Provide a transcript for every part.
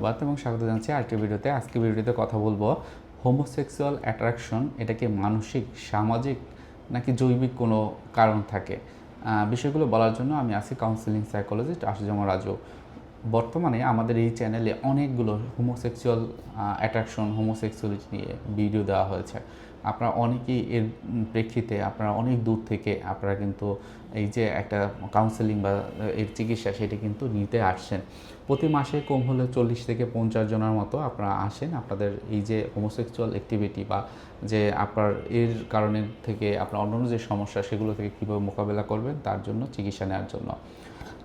ধন্যবাদ এবং স্বাগত জানাচ্ছি আরেকটি ভিডিওতে। আজকে ভিডিওতে কথা বলব হোমোসেক্সুয়াল অ্যাট্রাকশন এটা কি মানসিক, সামাজিক নাকি জৈবিক কোনো কারণ থাকে? বিষয়গুলো বলার জন্য আমি আছি কাউন্সিলিং সাইকোলজিস্ট আশুজামা রাজু। বর্তমানে আমাদের এই চ্যানেলে অনেকগুলো হোমোসেক্সুয়াল অ্যাট্রাকশন হোমোসেক্সুয়ালিটি নিয়ে ভিডিও দেওয়া হয়েছে। আপনারা অনেকেই এর প্রেক্ষিতে, আপনারা অনেক দূর থেকে, আপনারা কিন্তু এই যে একটা কাউন্সেলিং বা এর চিকিৎসা সেটা কিন্তু নিতে আসছেন। প্রতি মাসে কম হলে চল্লিশ থেকে পঞ্চাশ জনের মতো আপনারা আসেন। আপনাদের এই যে হোমোসেক্সুয়াল অ্যাক্টিভিটি বা যে আপনার এর কারণে থেকে আপনার অন্যান্য যে সমস্যা সেগুলো থেকে কীভাবে মোকাবেলা করবেন, তার জন্য চিকিৎসা নেওয়ার জন্য।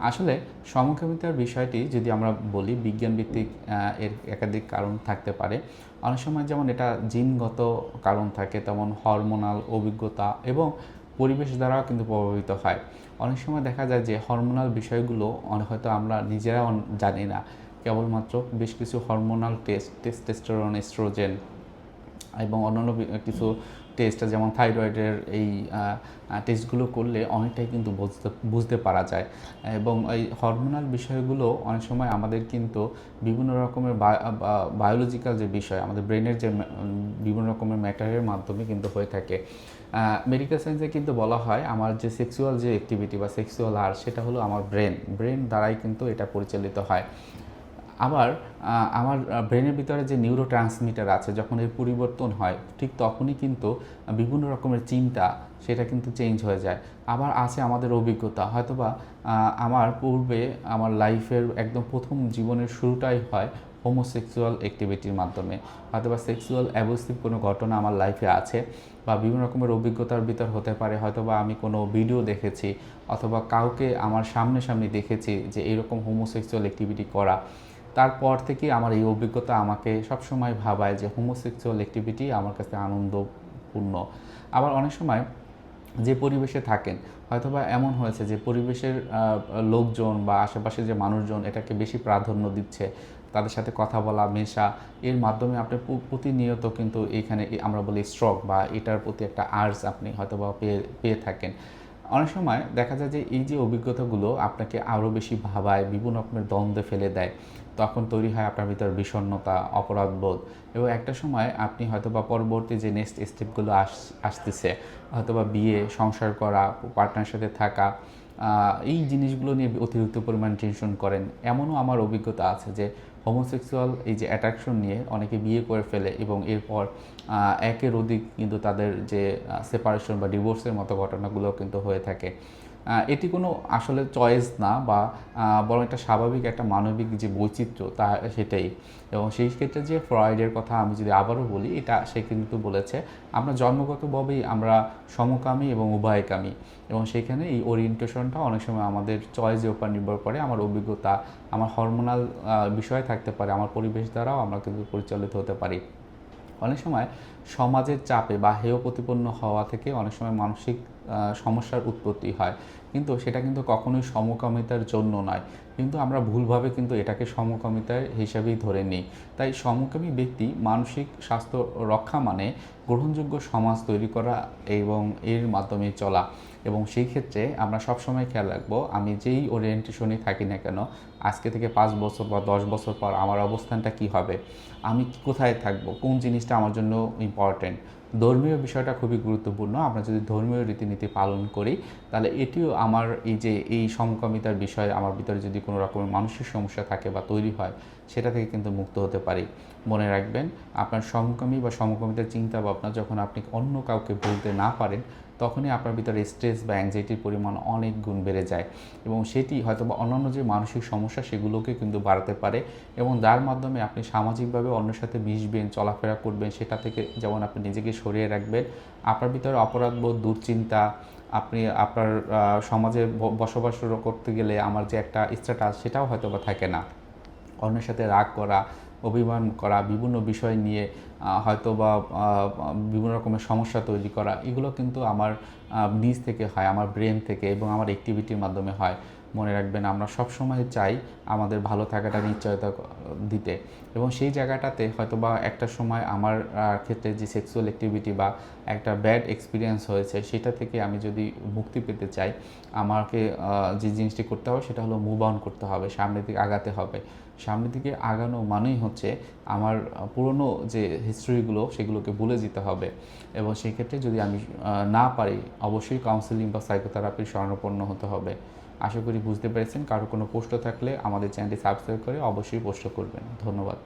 আসলে সমকামিতার বিষয়টি যদি আমরা বলি, বিজ্ঞানভিত্তিক এর একাধিক কারণ থাকতে পারে। অনেক সময় যেমন এটা জিনগত কারণ থাকে, তেমন হরমোনাল অভিজ্ঞতা এবং পরিবেশ দ্বারাও কিন্তু প্রভাবিত হয়। অনেক সময় দেখা যায় যে হরমোনাল বিষয়গুলো হয়তো আমরা নিজেরা জানি না। কেবলমাত্র বেশ কিছু হরমোনাল টেস্ট টেস্টেস্টেরন এস্ট্রোজেন এবং অন্যান্য কিছু টেস্ট যেমন থাইরয়েডের এই টেস্টগুলো করলে অনেকটাই কিন্তু বুঝতে বুঝতে পারা যায়। এবং এই হরমোনাল বিষয়গুলো অনেক সময় আমাদের কিন্তু বিভিন্ন রকমের বায়োলজিক্যাল যে বিষয়, আমাদের ব্রেনের যে বিভিন্ন রকমের ম্যাটারের মাধ্যমে কিন্তু হয়ে থাকে। মেডিকেল সায়েন্সে কিন্তু বলা হয় আমার যে সেক্সুয়াল যে অ্যাক্টিভিটি বা সেক্সুয়াল আর সেটা হলো আমার ব্রেন ব্রেন দ্বারাই কিন্তু এটা পরিচালিত হয়। আবার আমার ব্রেনের ভিতরে যে নিউরো ট্রান্সমিটার আছে, যখন এর পরিবর্তন হয়, ঠিক তখনই কিন্তু বিভিন্ন রকমের চিন্তা, সেটা কিন্তু চেঞ্জ হয়ে যায়। আবার আছে আমাদের অভিজ্ঞতা, হয়তোবা আমার পূর্বে, আমার লাইফের একদম প্রথম জীবনের শুরুটাই হয় হোমোসেক্সুয়াল অ্যাক্টিভিটির মাধ্যমে। হয়তোবা সেক্সুয়াল অ্যাবসিভ কোনো ঘটনা আমার লাইফে আছে, বা বিভিন্ন রকমের অভিজ্ঞতার ভিতর হতে পারে, হয়তোবা আমি কোনো ভিডিও দেখেছি, অথবা কাউকে আমার সামনে সামনে দেখেছি যে এইরকম হোমোসেক্সুয়াল অ্যাক্টিভিটি করা। তারপর থেকে আমার এই অভিজ্ঞতা আমাকে সবসময় ভাবায় যে হোমোসেক্সুয়াল অ্যাক্টিভিটি আমার কাছে আনন্দপূর্ণ। আবার অনেক সময় যে পরিবেশে থাকেন, হয়তোবা এমন হয়েছে যে পরিবেশের লোকজন বা আশেপাশে যে মানুষজন এটাকে বেশি প্রাধান্য দিচ্ছে, তাদের সাথে কথা বলা, মেশা, এর মাধ্যমে আপনি প্রতিনিয়ত কিন্তু এখানে আমরা বলি স্ট্রক বা এটার প্রতি একটা আর্স আপনি হয়তোবা পেয়ে পেয়ে থাকেন। অনেক সময় দেখা যায় যে এই যে অভিজ্ঞতাগুলো আপনাকে আরও বেশি ভাবায়, বিভিন্ন রকমের দ্বন্দ্বে ফেলে দেয়, তখন তৈরি হয় আপনার ভিতর বিষণ্ণতা, অপরাধবোধ এবং একটা সময় আপনি হয়তোবা পরবর্তী যে নেক্সট স্টেপগুলো আস, আসতেছে, হয়তোবা বিয়ে, সংসার করা পার্টনার সাথে থাকা এই জিনিসগুলো নিয়ে অতিরিক্ত পরিমাণ টেনশন করেন। এমনও আমার অভিজ্ঞতা আছে যে হোমোসেক্সুয়াল এই যে অ্যাট্রাকশন নিয়ে অনেকে বিয়ে করে ফেলে এবং এরপর একের অধিক কিন্তু তাদের যে সেপারেশন বা ডিভোর্সের মতো ঘটনাগুলো কিন্তু হয়ে থাকে। এটি কোনো আসলে চয়েস না বা বরং একটা স্বাভাবিক একটা মানবিক যে বৈচিত্র্য তা সেটাই। এবং সেই ক্ষেত্রে যে ফ্রয়েডের কথা আমি যদি আবারও বলি, এটা সে কিন্তু বলেছে, আমরা জন্মগতভাবেই আমরা সমকামী এবং উভয়কামী। এবং সেখানে এই ওরিয়েন্টেশনটা অনেক সময় আমাদের চয়েসের উপর নির্ভর করে, আমার অভিজ্ঞতা, আমার হরমোনাল বিষয় থাকতে পারে, আমার পরিবেশ দ্বারাও আমরা কিন্তু পরিচালিত হতে পারি। অনেক সময় সমাজের চাপে বা হেয় প্রতিপন্ন হওয়া থেকে অনেক সময় মানসিক সমস্যার উৎপত্তি হয়। কিন্তু সেটা কিন্তু কখনোই সমকামিতার জন্য নয়। কিন্তু আমরা ভুলভাবে কিন্তু এটাকে সমকামিতার হিসাবেই ধরে নিই। তাই সমকামী ব্যক্তি মানসিক স্বাস্থ্য রক্ষা মানে গ্রহণযোগ্য সমাজ তৈরি করা এবং এর মাধ্যমে চলা। এবং সেই ক্ষেত্রে আমরা সবসময় খেয়াল রাখব, আমি যেই ওরিয়েন্টেশনে থাকি না কেন, আজকে থেকে পাঁচ বছর বা দশ বছর পর আমার অবস্থানটা কি হবে? আমি কোথায় থাকব? কোন জিনিসটা আমার জন্য ইম্পর্টেন্ট ধর্মীয় বিষয়টা খুবই গুরুত্বপূর্ণ। আমরা যদি ধর্মীয় রীতিনীতি পালন করি, তাহলে এটিও আমার এই যে, এই সমকামিতার বিষয়ে আমার ভিতরে যদি কোনো রকমের মানসিক সমস্যা থাকে বা তৈরি হয়, সেটা থেকে কিন্তু মুক্ত হতে পারি। মনে রাখবেন, আপনার সমকামী বা সমকামিতার চিন্তা ভাবনা যখন আপনি অন্য কাউকে বলতে না পারেন তখনই আপনার ভিতরে স্ট্রেস বা অ্যাংজাইটির পরিমাণ অনেক গুণ বেড়ে যায় এবং সেটি হয়তো বা অন্যান্য যে মানসিক সমস্যা সেগুলোকে কিন্তু বাড়াতে পারে এবং যার মাধ্যমে আপনি সামাজিকভাবে অন্যের সাথে মিশবেন, চলাফেরা করবেন, সেটা থেকে যেমন আপনি নিজেকে সরিয়ে রাখবেন, আপনার ভিতরে অপরাধবোধ দুশ্চিন্তা, আপনি আপনার সমাজে বসবাস করতে গেলে আমার যে একটা স্ট্যাটাস সেটাও হয়তো বা থাকে না। অন্যের সাথে রাগ করা অভিমান করা, বিভিন্ন বিষয় নিয়ে হয়তো বা বিভিন্ন রকমের সমস্যা তৈরি করা, এগুলো কিন্তু আমার নিজ থেকে হয়, আমার ব্রেন থেকে এবং আমার অ্যাক্টিভিটির মাধ্যমে হয়। মনে রাখবেন, আমরা সব সময় চাই আমাদের ভালো থাকাটা নিশ্চয়তা দিতে। এবং সেই জায়গাটাতে হয়তো বা একটা সময় আমার ক্ষেত্রে যে সেক্সুয়াল অ্যাক্টিভিটি বা একটা ব্যাড এক্সপিরিয়েন্স হয়েছে, সেটা থেকে আমি যদি মুক্তি পেতে চাই, আমাকে যে জিনিসটি করতে হবে সেটা হলো মুভ অন করতে হবে, সামনের দিকে আগাতে হবে। সামনের দিকে আগানো মানেই হচ্ছে আমার পুরনো যে হিস্ট্রিগুলো সেগুলোকে ভুলে যেতে হবে। এবং সেক্ষেত্রে যদি আমি না পারি, অবশ্যই কাউন্সেলিং বা সাইকোথেরাপির শরণাপন্ন হতে হবে। আশা করি বুঝতে পেরেছেন। কারও কোনো প্রশ্ন থাকলে আমাদের চ্যানেলটি সাবস্ক্রাইব করে অবশ্যই প্রশ্ন করবেন। ধন্যবাদ।